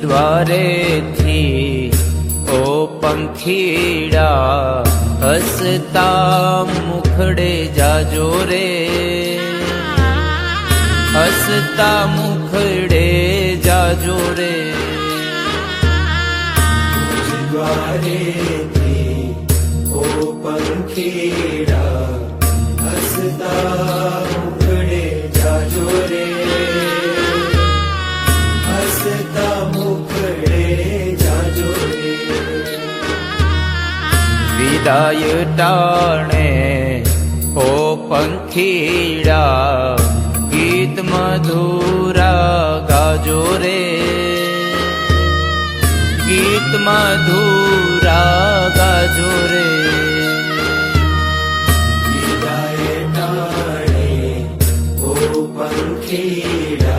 द्वारे थी પંખીડા હસતા મુખડે જાજો રે. હસતા મુખડે જાજો રે. ઓ પંખીડા હસતા णे ओ पङ्खीडा गीत मधुरा गोरे गीत मधुरा गोरे विदाय टाणे ओ पङ्खीडा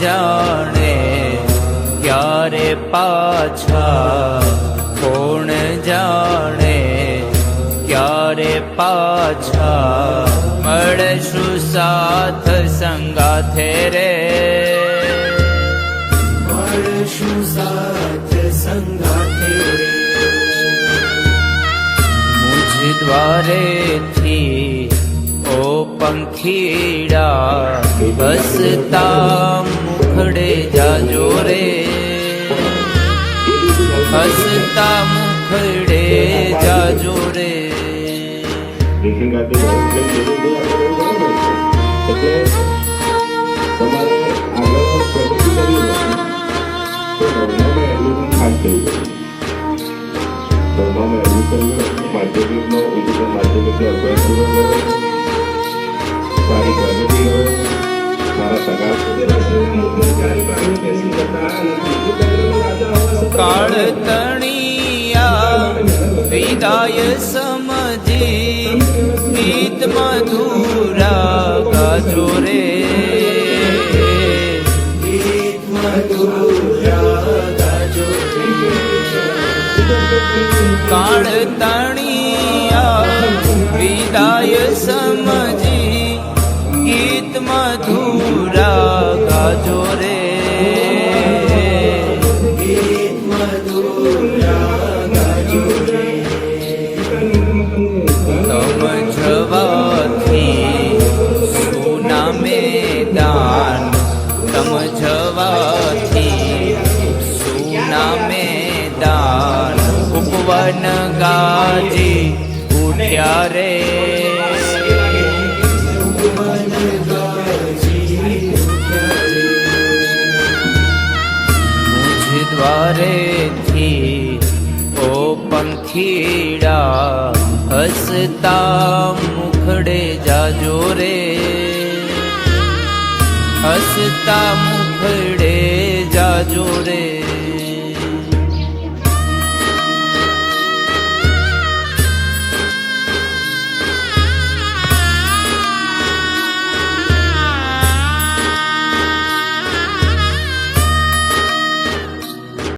જાણે ક્યારે પાછા? કોણ જાણે ક્યારે પાછા? મળશું સાથ સંગાથે રે. મળશું સાથ સંગાથે રે. મુજ દ્વારેથી પંખીડા હસતા મુખડે જાજો રે હસતા મુખડે જાજો રે બ્રીથિંગ આપી દો એટલે ધીરે ધીરે આગળ વધો. એટલે તમારે આગળ પ્રગતિ કરવી હોય તો નવમામાં એડમિશન ખાસ કરવું પડે નવમામાં એડમિશન લો માધ્યમિકનો ઉચ્ચતર માધ્યમિકનો અભ્યાસ પૂરો કરો સારી પ્રગતિ કરો મારા સગા કાળ તણિયા વિદાય સમજી ગીત મધુરા ગાજો રે ગીત મધુરા ગાજો કાળ તણિયા मैदान समझवाती, सुना मैदान, उपवन गाजी उठ्या रे। द्वारे थी ओ पंखीड़ा हसता मुखड़े जा हसता मुखड़े जा जोरे